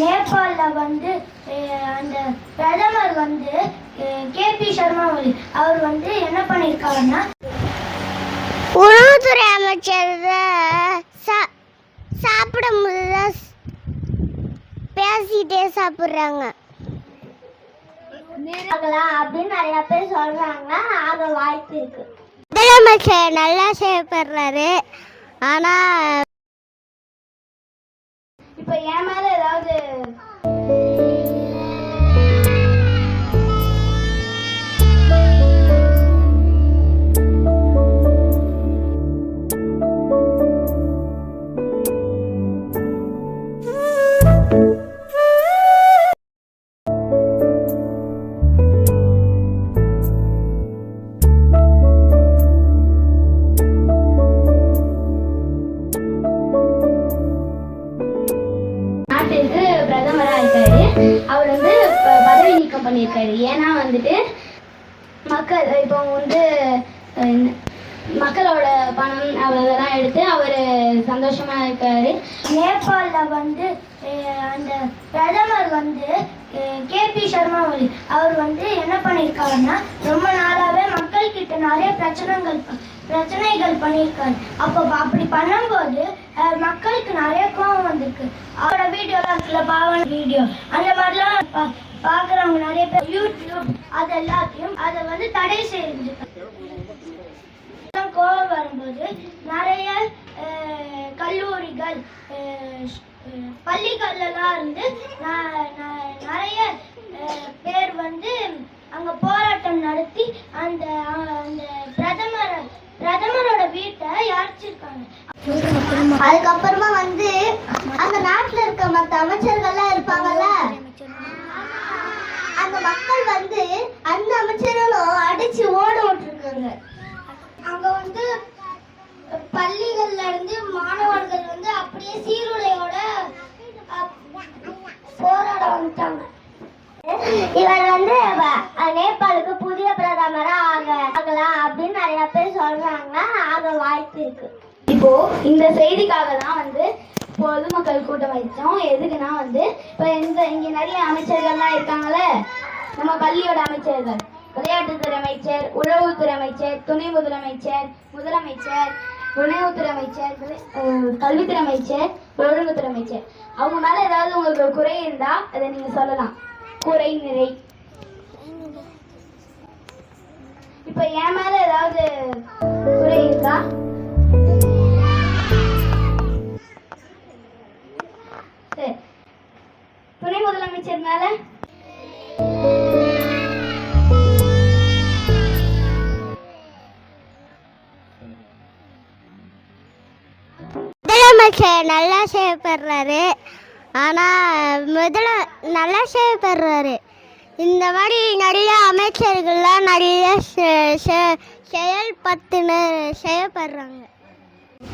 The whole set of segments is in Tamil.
நேபாளில் வந்து அந்த பிரதமர் வந்து கேபி சர்மா ஒலி அவர் வந்து என்ன பண்ணியிருக்காருன்னா உணவுத்துறை அமைச்சர் சா- சாப்பிடும்போது தான் ஸ்- பேசிட்டே சாப்பிட்றாங்க. அப்படின்னு நிறைய பேர் சொல்றாங்க ஆக வாய்ப்பு இருக்கு. முதலமைச்சர் நல்லா செயல்படுறாரு. ஆனால் மக்கள் இப்போ வந்து மக்களோட பணம் அவ்வளோதெல்லாம் எடுத்து அவர் சந்தோஷமா இருக்காரு. நேபாளில் வந்து அஹ், அந்த பிரதமர் வந்து கேபி சர்மா ஒலி அவர் வந்து என்ன பண்ணியிருக்காருன்னா ரொம்ப நாளாவே மக்கள் கிட்ட நிறைய பிரச்சனைகள் பிரச்சனைகள் பண்ணியிருக்காரு அப்போ அப்படி பண்ணும்போது மக்களுக்கு நிறைய கோபம் வந்திருக்கு. அவரோட வீடியோலாம் இருக்குல்ல பாவன் வீடியோ அந்த மாதிரிலாம் பார்க்குறவங்க நிறைய பேர் யூடியூப் அது எல்லாத்தையும் அதை வந்து தடை செஞ்சுருக்காங்க கோவம் வரும்போது நிறைய கல்லூரிகள் பள்ளிகள்லாம் இருந்து நிறைய பேர் வந்து அங்க போராட்டம் நடத்தி அந்த அந்த பிரதமர் பிரதமரோட வீட்டை யாரிச்சிருக்காங்க அதுக்கப்புறமா வந்து அந்த நாட்டில் இருக்க மற்ற அமைச்சர்கள்லாம் இருப்பாங்கல்ல அந்த மக்கள் வந்து அந்த அமைச்சர்களும் அடிச்சு ஓட விட்டுருக்காங்க அங்க வந்து இருந்து மாணவர்கள் வந்து அப்படியே சீருடையோட போராட வந்துட்டாங்க. இவர் வந்து நேபாளுக்கு புதிய பிரதமரா ஆக ஆகலாம் அப்படின்னு நிறைய பேர் சொல்றாங்க. ஆக வாய்ப்பு இருக்கு. இப்போ இந்த செய்திக்காக தான் வந்து பொதுமக்கள் கூட்டம் வைத்தோம். எதுக்குன்னா வந்து இப்போ இந்த இங்க நிறைய அமைச்சர்கள்லாம் இருக்காங்கல்ல? நம்ம பள்ளியோட அமைச்சர்கள் விளையாட்டுத்துறை அமைச்சர் உளவுத்துறை அமைச்சர் துணை முதலமைச்சர் முதலமைச்சர் உணவுத்துறை அமைச்சர் கல்வித்துறை அமைச்சர் ஒழுங்குத்துறை அமைச்சர் அவங்க மேல ஏதாவது உங்களுக்கு குறை இருந்தா அதை நீங்க சொல்லலாம். குறை நிறை. இப்போ என் மேல முதலமைச்சர் நல்லா செயல்படுறாரு. ஆனால் முதல நல்லா செயல்படுறாரு. இந்த மாதிரி நிறைய அமைச்சர்கள்லாம் நிறைய செ- செ- செயல்படுத்தின செயல்படுறாங்க.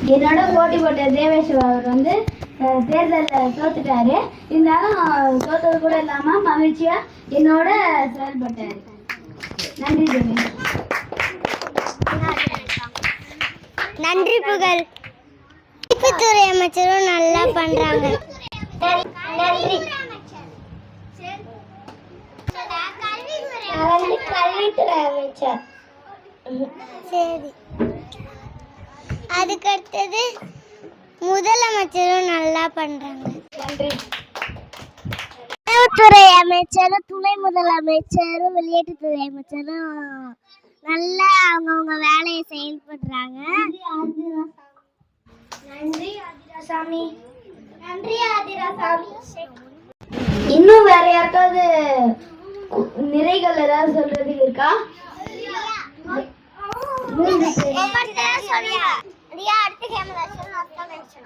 என்னோட போட்டி போட்ட தேவேஷ் அவர் வந்து தேர்தல்ல தோத்துட்டாரு. இருந்தாலும் தோத்தது கூட இல்லாம மகிழ்ச்சியா என்னோட செயல்பட்டாரு. நன்றி நன்றி புகழ். அமைச்சரும் நல்லா பண்றாங்க. கல்வித்துறை அமைச்சர். சரி. அதுக்கு அடுத்தது முதலமைச்சரும் நல்லா பண்றாங்க. உணவுத்துறை அமைச்சரும் துணை முதலமைச்சரும் விளையாட்டுத்துறை அமைச்சரும் நல்லா அவங்கவுங்க வேலையை செயல்படுறாங்க நன்றி ஆதிராசாமி நன்றி ஆதிராசாமி இன்னும் வேற யாருக்காவது நிறைகள் ஏதாவது சொல்றது இருக்கா?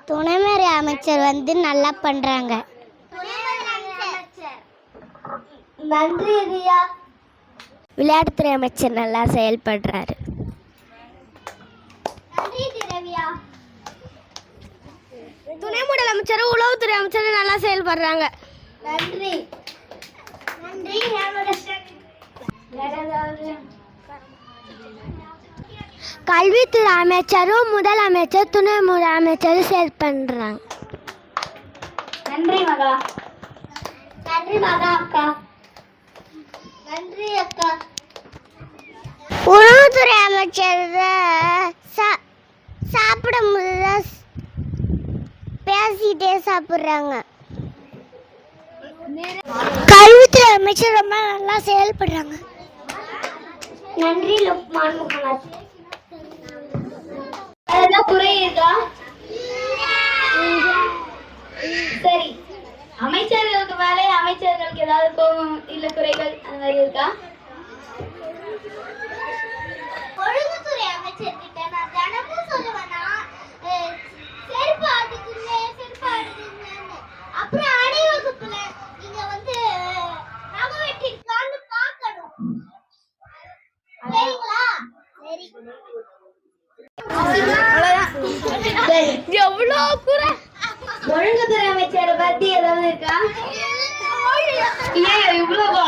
துணைமுறை அமைச்சர் வந்து நல்லா பண்றாங்க. நன்றி ரியா விளையாட்டுத்துறை அமைச்சர் நல்லா செயல்படுறாரு நன்றி திரவியா துணை முதலமைச்சரும் உளவுத்துறை அமைச்சரும் நல்லா செயல்படுறாங்க. நன்றி. நன்றி கல்வித்துறை அமைச்சரும் முதலமைச்சர் துணை முதலமைச்சரும் செயல்படுறாங்க நன்றி மகா. நன்றி மகா அக்கா. நன்றி அக்கா. உணவுத்துறை அமைச்சர் சாப்பிடும்போது பேசிட்டே சாப்பிடுறாங்க. கல்வித்துறை அமைச்சர் ரொம்ப நல்லா செயல்படுறாங்க. நன்றி லுக்மான் முகமது ஏதாவது குறை இருக்கா சரி. அமைச்சர்களுக்கு மேலே அமைச்சர்களுக்கு ஏதாவது கோபம் இல்ல குறைகள் அந்த மாதிரி இருக்கா ஒழுங்குத்துறை அமைச்சர் கிட்ட நான் தினமும் சொல்லுவேன்னா அஹ், செருப்பு ஆடுதுங்க செருப்பு ஆடுதுங்கன்னு அப்புறம் அணிவகுப்புல நீங்க வந்து நகை வெட்டிருக்கான்னு பார்க்கணும் சரிங்களா சரி சரி எவ்வளோ குறை? ஒழுங்குத்துறை அமைச்சரை பத்தி ஏதாவது இருக்கா? ஏன் இவ்வளவா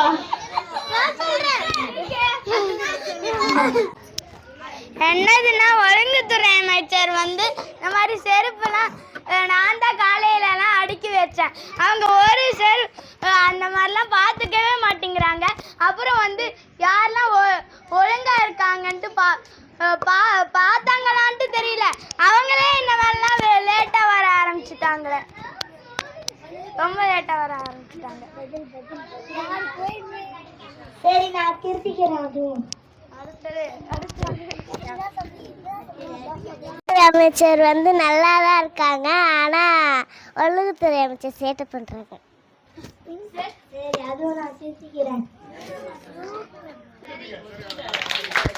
என்னதுன்னா ஒழுங்குத்துறை அமைச்சர் வந்து இந்த மாதிரி செருப்புலாம் நான் தான் காலையிலலாம் அடுக்கி வச்சேன். அவங்க ஒரு செரு அஹ், அந்த மாதிரிலாம் பார்த்துக்கவே மாட்டேங்கிறாங்க. அப்புறம் வந்து யாரெல்லாம் ஒழுங்கா இருக்காங்கன்ட்டு பா பா பார்த்தாங்களான்ட்டு தெரியல. அவங்களே இந்த மாதிரிலாம் லேட்டாக வர ஆரம்பிச்சிட்டாங்களே. ரொம்ப லேட்டாக வர ஆரம்பிச்சிட்டாங்க. சரி நான் திருத்திக்கிறேன் அமைச்சர் வந்து நல்லா தான் இருக்காங்க ஆனா ஒழுங்குத்துறை அமைச்சர் சேட்டை பண்றாங்க. சரி அதுவும் நான் திருத்திக்கிறேன். Thank you.